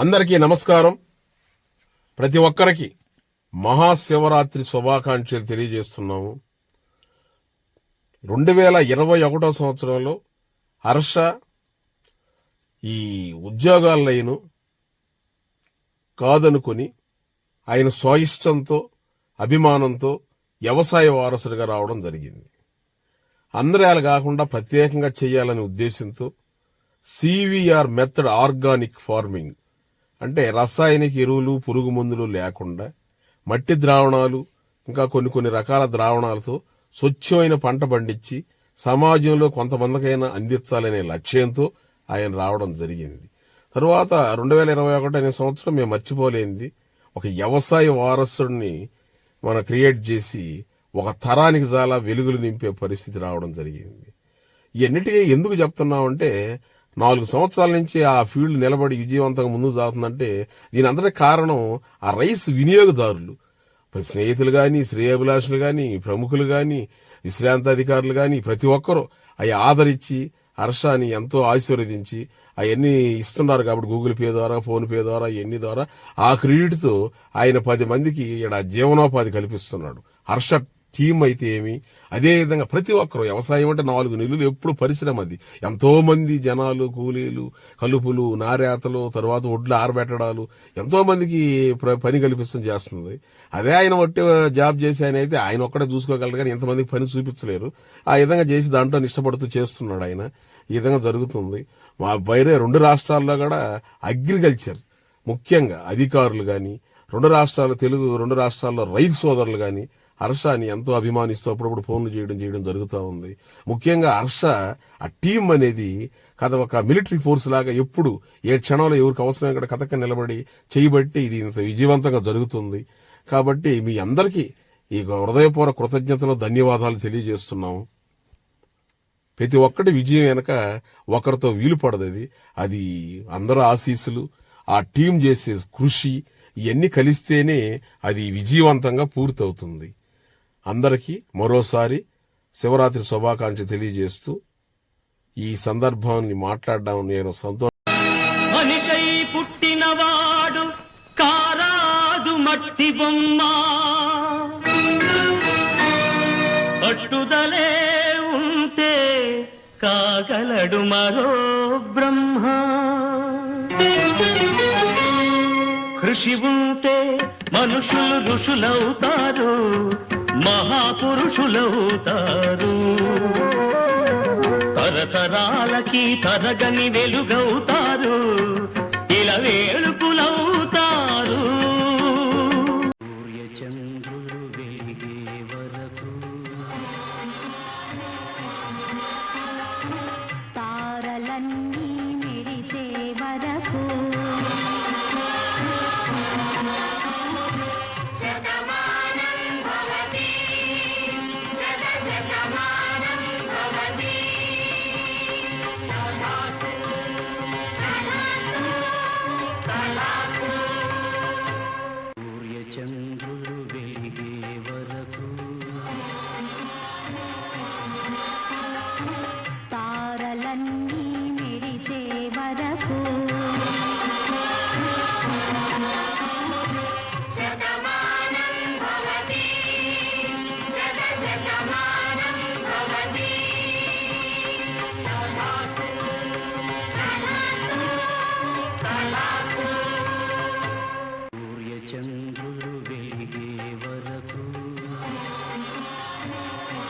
అందరికీ నమస్కారం. ప్రతి ఒక్కరికి మహాశివరాత్రి శుభాకాంక్షలు తెలియజేస్తున్నాము. రెండు వేల ఇరవై ఒకటో సంవత్సరంలో హర్ష ఈ ఉద్యోగాలైన కాదనుకొని ఆయన స్వయిష్టంతో అభిమానంతో వ్యవసాయ వారసుడిగా రావడం జరిగింది. అందరూ అలా కాకుండా ప్రత్యేకంగా చేయాలనే ఉద్దేశంతో సివిఆర్ మెథడ్ ఆర్గానిక్ ఫార్మింగ్ అంటే రసాయనిక ఎరువులు పురుగు మందులు లేకుండా మట్టి ద్రావణాలు ఇంకా కొన్ని కొన్ని రకాల ద్రావణాలతో స్వచ్ఛమైన పంట పండించి సమాజంలో కొంతమందికైనా అందించాలనే లక్ష్యంతో ఆయన రావడం జరిగింది. తరువాత రెండు వేల ఇరవై ఒకటి అనే సంవత్సరం మేము మర్చిపోలేంది ఒక వ్యవసాయ వారసుడిని మనం క్రియేట్ చేసి ఒక తరానికి చాలా వెలుగులు నింపే పరిస్థితి రావడం జరిగింది. ఇవన్నిటికీ ఎందుకు చెప్తున్నామంటే నాలుగు సంవత్సరాల నుంచి ఆ ఫీల్డ్ నిలబడి విజయవంతంగా ముందుకు సాగుతుందంటే దీని అంతటి కారణం ఆ రైస్ వినియోగదారులు. స్నేహితులు కానీ శ్రేయాభిలాషులు కానీ ప్రముఖులు కానీ విశ్రాంత అధికారులు కానీ ప్రతి ఒక్కరూ అవి ఆదరించి హర్షాన్ని ఎంతో ఆశీర్వదించి అవన్నీ ఇస్తున్నారు కాబట్టి గూగుల్ పే ద్వారా ఫోన్పే ద్వారా ఇవన్నీ ద్వారా. ఆ క్రెడిట్తో ఆయన పది మందికి ఇక్కడ జీవనోపాధి కల్పిస్తున్నాడు. హర్ష టీం అయితే ఏమి? అదే విధంగా ప్రతి ఒక్కరు వ్యవసాయం అంటే నాలుగు నెలలు ఎప్పుడు పరిశ్రమ అది. ఎంతోమంది జనాలు కూలీలు కలుపులు నారేతలు తర్వాత ఒడ్లు ఆరబెట్టడాలు ఎంతోమందికి ప్ర- పని కల్పిస్తుంది చేస్తుంది. అదే ఆయన ఒట్టి జాబ్ చేసి ఆయన అయితే ఆయన ఒక్కడే చూసుకోగలరు కానీ ఇంతమందికి పని చూపించలేరు. ఆ విధంగా చేసి దాంట్లో ఇష్టపడుతూ చేస్తున్నాడు ఆయన. ఈ విధంగా జరుగుతుంది. మా బయట రెండు రాష్ట్రాల్లో కూడా అగ్రికల్చర్ ముఖ్యంగా అధికారులు కానీ రెండు రాష్ట్రాల తెలుగు రెండు రాష్ట్రాల్లో రైతు సోదరులు కానీ హర్షని ఎంతో అభిమానిస్తూ అప్పుడప్పుడు ఫోన్లు చేయడం చేయడం జరుగుతూ ఉంది. ముఖ్యంగా హర్ష ఆ టీం అనేది కథ ఒక మిలిటరీ ఫోర్స్ లాగా ఎప్పుడు ఏ క్షణంలో ఎవరికి అవసరం ఇక్కడ కథక్క నిలబడి చేయబట్టి ఇది ఇంత విజయవంతంగా జరుగుతుంది. కాబట్టి మీ అందరికీ ఈ హృదయపూర్వక కృతజ్ఞతలు ధన్యవాదాలు తెలియజేస్తున్నాము ప్రతి ఒక్కటి విజయం వెనక ఒకరితో వీలు పడదది అది అందరూ ఆశీస్సులు ఆ టీం చేసే కృషి ఇవన్నీ కలిస్తేనే అది విజయవంతంగా పూర్తవుతుంది. అందరికీ మరోసారి శివరాత్రి శుభాకాంక్ష తెలియజేస్తూ ఈ సందర్భాన్ని మాట్లాడడం నేను సంతోషం మనిషై పుట్టినవాడు కారాదు మట్టి బొమ్మ. పట్టుదలే ఉంటే కాగలడు మరో బ్రహ్మ. కృషి ఉంటే మనుషులు ఋషులవుతారు. మహాపురుషులవుతారు. తరతరాలకి తరగని వెలుగవుతారు. ఇలా వేడుకులవుతారు Bye.